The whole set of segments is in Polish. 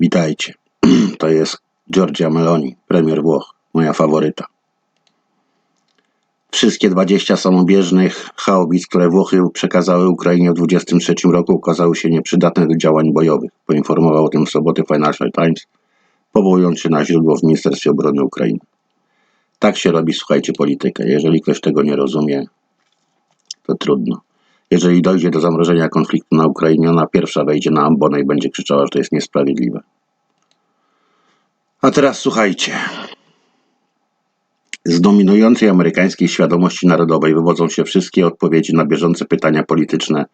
Witajcie. To jest Giorgia Meloni, premier Włoch, moja faworyta. Wszystkie 20 samobieżnych haubic, które Włochy przekazały Ukrainie w 2023 roku, okazały się nieprzydatne do działań bojowych. Poinformował o tym w sobotę Financial Times, powołując się na źródło w Ministerstwie Obrony Ukrainy. Tak się robi, słuchajcie, politykę. Jeżeli ktoś tego nie rozumie, to trudno. Jeżeli dojdzie do zamrożenia konfliktu na Ukrainie, ona pierwsza wejdzie na ambonę i będzie krzyczała, że to jest niesprawiedliwe. A teraz słuchajcie. Z dominującej amerykańskiej świadomości narodowej wywodzą się wszystkie odpowiedzi na bieżące pytania polityczne,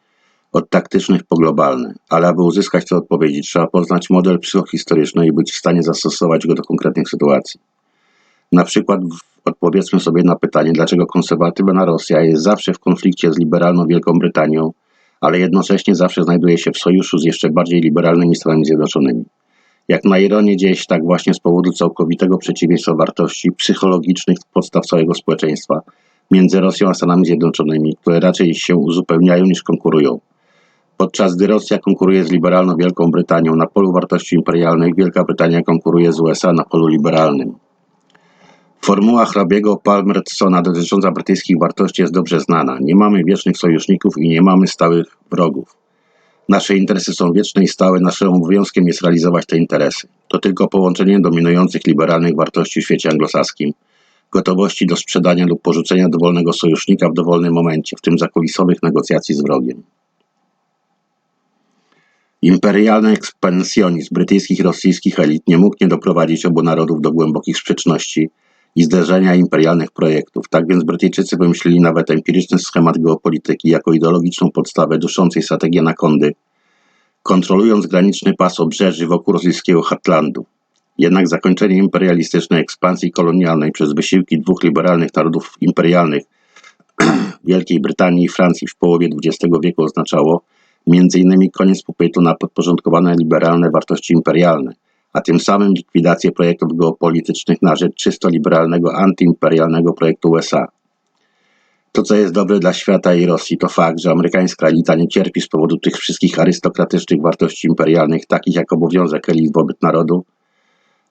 od taktycznych po globalne. Ale aby uzyskać te odpowiedzi, trzeba poznać model psychohistoryczny i być w stanie zastosować go do konkretnych sytuacji. Na przykład odpowiedzmy sobie na pytanie, dlaczego konserwatywna Rosja jest zawsze w konflikcie z liberalną Wielką Brytanią, ale jednocześnie zawsze znajduje się w sojuszu z jeszcze bardziej liberalnymi Stanami Zjednoczonymi. Jak na ironię się tak właśnie z powodu całkowitego przeciwieństwa wartości psychologicznych podstaw całego społeczeństwa między Rosją a Stanami Zjednoczonymi, które raczej się uzupełniają niż konkurują. Podczas gdy Rosja konkuruje z liberalną Wielką Brytanią na polu wartości imperialnych, Wielka Brytania konkuruje z USA na polu liberalnym. Formuła hrabiego Palmersona dotycząca brytyjskich wartości jest dobrze znana. Nie mamy wiecznych sojuszników i nie mamy stałych wrogów. Nasze interesy są wieczne i stałe, naszym obowiązkiem jest realizować te interesy. To tylko połączenie dominujących liberalnych wartości w świecie anglosaskim, gotowości do sprzedania lub porzucenia dowolnego sojusznika w dowolnym momencie, w tym zakulisowych negocjacji z wrogiem. Imperialny ekspansjonizm brytyjskich i rosyjskich elit nie mógł nie doprowadzić obu narodów do głębokich sprzeczności i zderzenia imperialnych projektów. Tak więc Brytyjczycy wymyślili nawet empiryczny schemat geopolityki jako ideologiczną podstawę duszącej strategię Nakondy, kontrolując graniczny pas obrzeży wokół rosyjskiego Hatlandu. Jednak zakończenie imperialistycznej ekspansji kolonialnej przez wysiłki dwóch liberalnych narodów imperialnych Wielkiej Brytanii i Francji w połowie XX wieku oznaczało m.in. koniec popytu na podporządkowane liberalne wartości imperialne, a tym samym likwidację projektów geopolitycznych na rzecz czysto liberalnego, antyimperialnego projektu USA. To, co jest dobre dla świata i Rosji, to fakt, że amerykańska elita nie cierpi z powodu tych wszystkich arystokratycznych wartości imperialnych, takich jak obowiązek elit wobec narodu,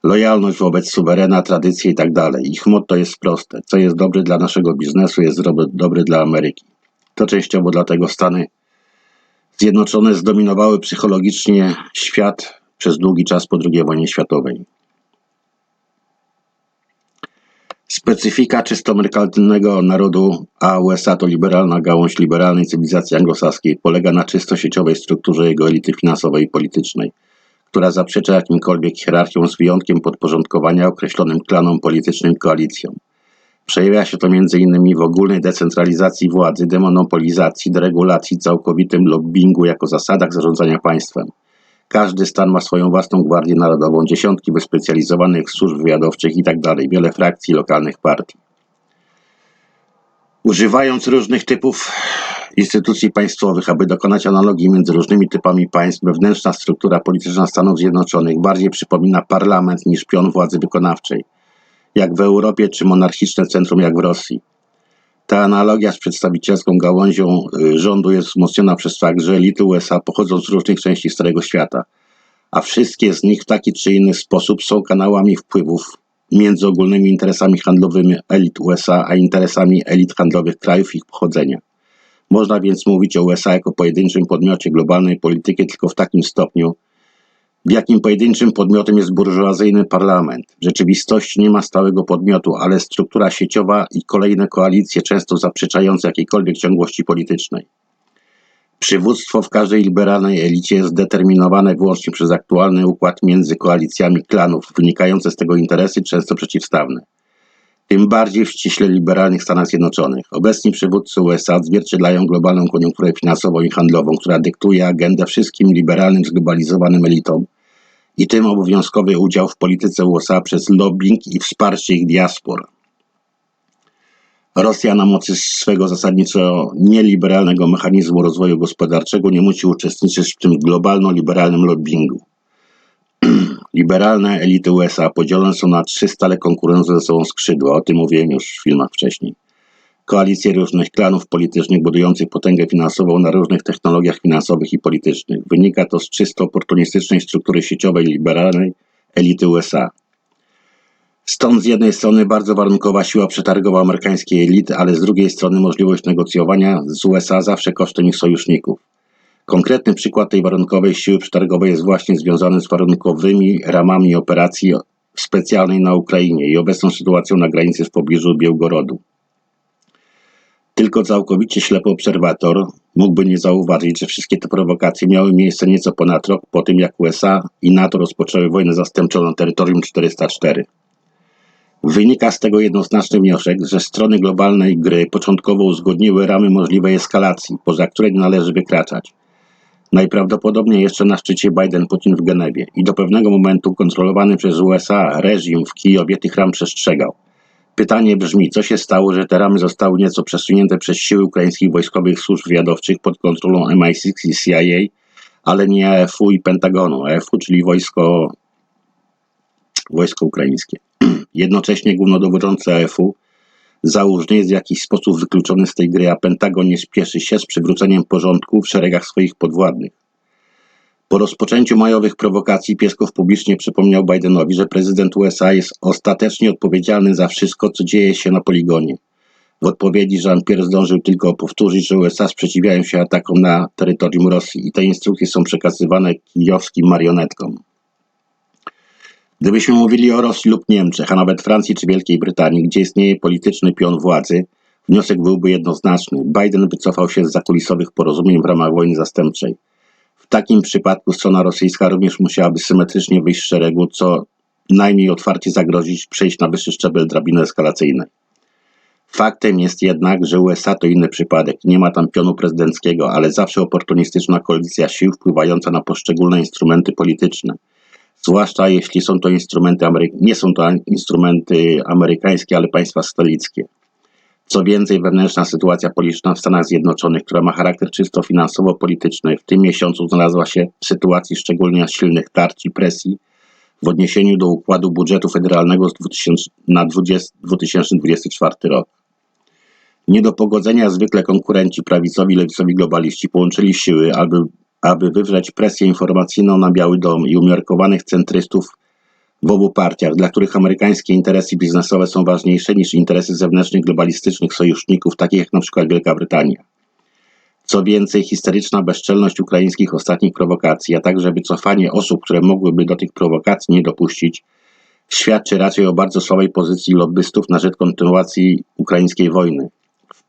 lojalność wobec suwerena, tradycje itd. Ich motto jest proste. Co jest dobre dla naszego biznesu, jest dobre dla Ameryki. To częściowo dlatego Stany Zjednoczone zdominowały psychologicznie świat przez długi czas po II wojnie światowej. Specyfika czysto amerykalnego narodu, a USA to liberalna gałąź liberalnej cywilizacji anglosaskiej, polega na czysto sieciowej strukturze jego elity finansowej i politycznej, która zaprzecza jakimkolwiek hierarchią z wyjątkiem podporządkowania określonym klanom politycznym koalicjom. Przejawia się to m.in. w ogólnej decentralizacji władzy, demonopolizacji, deregulacji, całkowitym lobbingu jako zasadach zarządzania państwem – każdy stan ma swoją własną Gwardię Narodową, dziesiątki wyspecjalizowanych służb wywiadowczych itd., wiele frakcji lokalnych partii. Używając różnych typów instytucji państwowych, aby dokonać analogii między różnymi typami państw, wewnętrzna struktura polityczna Stanów Zjednoczonych bardziej przypomina parlament niż pion władzy wykonawczej, jak w Europie, czy monarchiczne centrum jak w Rosji. Ta analogia z przedstawicielską gałązią y, rządu jest wzmocniona przez fakt, że elity USA pochodzą z różnych części Starego Świata, a wszystkie z nich w taki czy inny sposób są kanałami wpływów między ogólnymi interesami handlowymi elit USA a interesami elit handlowych krajów ich pochodzenia. Można więc mówić o USA jako pojedynczym podmiocie globalnej polityki tylko w takim stopniu, jakim pojedynczym podmiotem jest burżuazyjny parlament. W rzeczywistości nie ma stałego podmiotu, ale struktura sieciowa i kolejne koalicje, często zaprzeczające jakiejkolwiek ciągłości politycznej. Przywództwo w każdej liberalnej elicie jest zdeterminowane wyłącznie przez aktualny układ między koalicjami klanów, wynikające z tego interesy często przeciwstawne. Tym bardziej w ściśle liberalnych Stanach Zjednoczonych. Obecni przywódcy USA odzwierciedlają globalną koniunkturę finansową i handlową, która dyktuje agendę wszystkim liberalnym, zglobalizowanym elitom, i tym obowiązkowy udział w polityce USA przez lobbying i wsparcie ich diaspor. Rosja na mocy swego zasadniczo nieliberalnego mechanizmu rozwoju gospodarczego nie musi uczestniczyć w tym globalno-liberalnym lobbyingu. Liberalne elity USA podzielone są na trzy stale konkurujące ze sobą skrzydła, o tym mówiłem już w filmach wcześniej. Koalicje różnych klanów politycznych budujących potęgę finansową na różnych technologiach finansowych i politycznych. Wynika to z czysto oportunistycznej struktury sieciowej liberalnej elity USA. Stąd z jednej strony bardzo warunkowa siła przetargowa amerykańskiej elity, ale z drugiej strony możliwość negocjowania z USA zawsze kosztem ich sojuszników. Konkretny przykład tej warunkowej siły przetargowej jest właśnie związany z warunkowymi ramami operacji specjalnej na Ukrainie i obecną sytuacją na granicy w pobliżu Białgorodu. Tylko całkowicie ślepy obserwator mógłby nie zauważyć, że wszystkie te prowokacje miały miejsce nieco ponad rok po tym, jak USA i NATO rozpoczęły wojnę zastępczą na terytorium 404. Wynika z tego jednoznaczny wniosek, że strony globalnej gry początkowo uzgodniły ramy możliwej eskalacji, poza które nie należy wykraczać. Najprawdopodobniej jeszcze na szczycie Biden-Putin w Genewie i do pewnego momentu kontrolowany przez USA reżim w Kijowie tych ram przestrzegał. Pytanie brzmi, co się stało, że te ramy zostały nieco przesunięte przez siły ukraińskich wojskowych służb wywiadowczych pod kontrolą MI6 i CIA, ale nie AFU i Pentagonu. AFU, czyli wojsko, wojsko ukraińskie. Jednocześnie głównodowodzący AFU załóżnie jest w jakiś sposób wykluczony z tej gry, a Pentagon nie spieszy się z przywróceniem porządku w szeregach swoich podwładnych. Po rozpoczęciu majowych prowokacji Pieskow publicznie przypomniał Bidenowi, że prezydent USA jest ostatecznie odpowiedzialny za wszystko, co dzieje się na poligonie. W odpowiedzi Jean-Pierre zdążył tylko powtórzyć, że USA sprzeciwiają się atakom na terytorium Rosji i te instrukcje są przekazywane kijowskim marionetkom. Gdybyśmy mówili o Rosji lub Niemczech, a nawet Francji czy Wielkiej Brytanii, gdzie istnieje polityczny pion władzy, wniosek byłby jednoznaczny. Biden wycofał się z zakulisowych porozumień w ramach wojny zastępczej. Takim przypadku strona rosyjska również musiałaby symetrycznie wyjść z szeregu, co najmniej otwarcie zagrozić przejść na wyższy szczebel drabiny eskalacyjnej. Faktem jest jednak, że USA to inny przypadek. Nie ma tam pionu prezydenckiego, ale zawsze oportunistyczna koalicja sił wpływająca na poszczególne instrumenty polityczne – zwłaszcza jeśli są to instrumenty Amery- nie są to instrumenty amerykańskie, ale państwa stolickie. Co więcej, wewnętrzna sytuacja polityczna w Stanach Zjednoczonych, która ma charakter czysto finansowo-polityczny, w tym miesiącu znalazła się w sytuacji szczególnie silnych tarć i presji w odniesieniu do układu budżetu federalnego z 2000, na 20, 2024 rok. Nie do pogodzenia zwykle konkurenci prawicowi, lewicowi globaliści połączyli siły, aby aby wywrzeć presję informacyjną na Biały Dom i umiarkowanych centrystów w obu partiach, dla których amerykańskie interesy biznesowe są ważniejsze niż interesy zewnętrznych globalistycznych sojuszników, takich jak przykład Wielka Brytania. Co więcej, historyczna bezczelność ukraińskich ostatnich prowokacji, a także wycofanie osób, które mogłyby do tych prowokacji nie dopuścić, świadczy raczej o bardzo słabej pozycji lobbystów na rzecz kontynuacji ukraińskiej wojny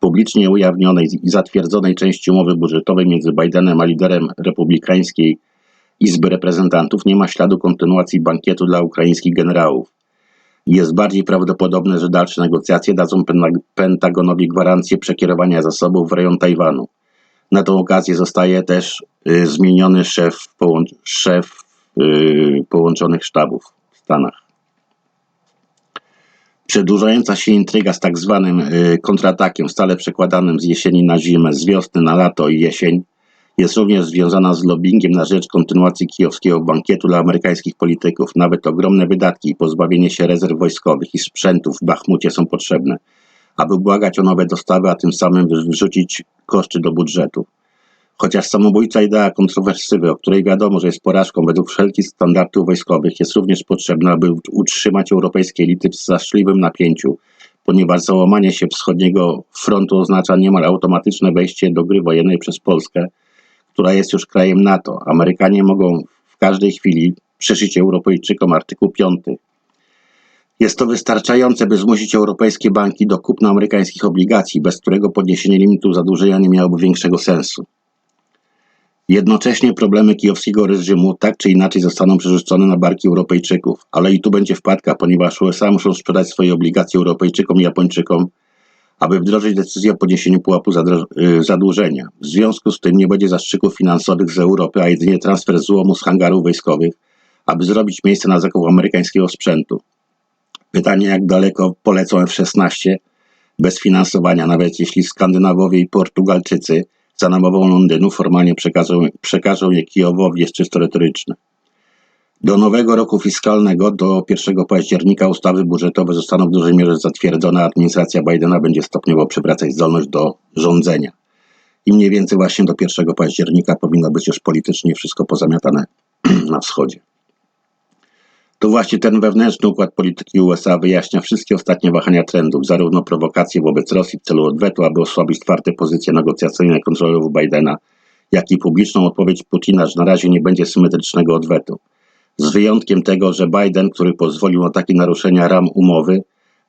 publicznie ujawnionej i zatwierdzonej części umowy budżetowej między Bidenem a liderem republikańskiej Izby Reprezentantów nie ma śladu kontynuacji bankietu dla ukraińskich generałów. Jest bardziej prawdopodobne, że dalsze negocjacje dadzą Pentagonowi gwarancję przekierowania zasobów w rejon Tajwanu. Na tę okazję zostaje też y, zmieniony szef, połącz szef y, połączonych sztabów w Stanach. Przedłużająca się intryga z tak zwanym y, kontratakiem, stale przekładanym z jesieni na zimę, z wiosny na lato i jesień, jest również związana z lobbyingiem na rzecz kontynuacji kijowskiego bankietu dla amerykańskich polityków. Nawet ogromne wydatki i pozbawienie się rezerw wojskowych i sprzętów w Bachmucie są potrzebne, aby błagać o nowe dostawy, a tym samym wyrzucić koszty do budżetu. Chociaż samobójca idea kontrowersywy, o której wiadomo, że jest porażką według wszelkich standardów wojskowych, jest również potrzebna, aby utrzymać europejskie elity w straszliwym napięciu, ponieważ załamanie się wschodniego frontu oznacza niemal automatyczne wejście do gry wojennej przez Polskę, która jest już krajem NATO. Amerykanie mogą w każdej chwili przyszyć Europejczykom artykuł 5. Jest to wystarczające, by zmusić europejskie banki do kupna amerykańskich obligacji, bez którego podniesienie limitu zadłużenia nie miałoby większego sensu. Jednocześnie problemy kijowskiego reżimu tak czy inaczej zostaną przerzucone na barki Europejczyków, ale i tu będzie wpadka, ponieważ USA muszą sprzedać swoje obligacje Europejczykom i Japończykom, aby wdrożyć decyzję o podniesieniu pułapu y, zadłużenia. W związku z tym nie będzie zastrzyków finansowych z Europy, a jedynie transfer złomu z hangarów wojskowych, aby zrobić miejsce na zakup amerykańskiego sprzętu. Pytanie, jak daleko polecą F-16 bez finansowania, nawet jeśli Skandynawowie i Portugalczycy za namową Londynu formalnie przekażą, przekażą je Kijowowi jest czysto retoryczne. Do nowego roku fiskalnego, do 1 października ustawy budżetowe zostaną w dużej mierze zatwierdzone, administracja Bidena będzie stopniowo przywracać zdolność do rządzenia. I mniej więcej właśnie do 1 października powinno być już politycznie wszystko pozamiatane na wschodzie. To właśnie ten wewnętrzny układ polityki USA wyjaśnia wszystkie ostatnie wahania trendów, zarówno prowokacje wobec Rosji w celu odwetu, aby osłabić twarde pozycje negocjacyjne kontrolerów Bidena, jak i publiczną odpowiedź Putina, że na razie nie będzie symetrycznego odwetu. Z wyjątkiem tego, że Biden, który pozwolił na takie naruszenia ram umowy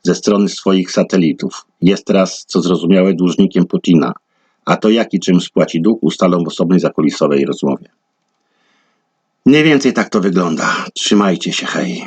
ze strony swoich satelitów, jest teraz, co zrozumiałe, dłużnikiem Putina, a to jak i czym spłaci dług ustalą w osobnej zakulisowej rozmowie. Mniej więcej tak to wygląda. Trzymajcie się, hej.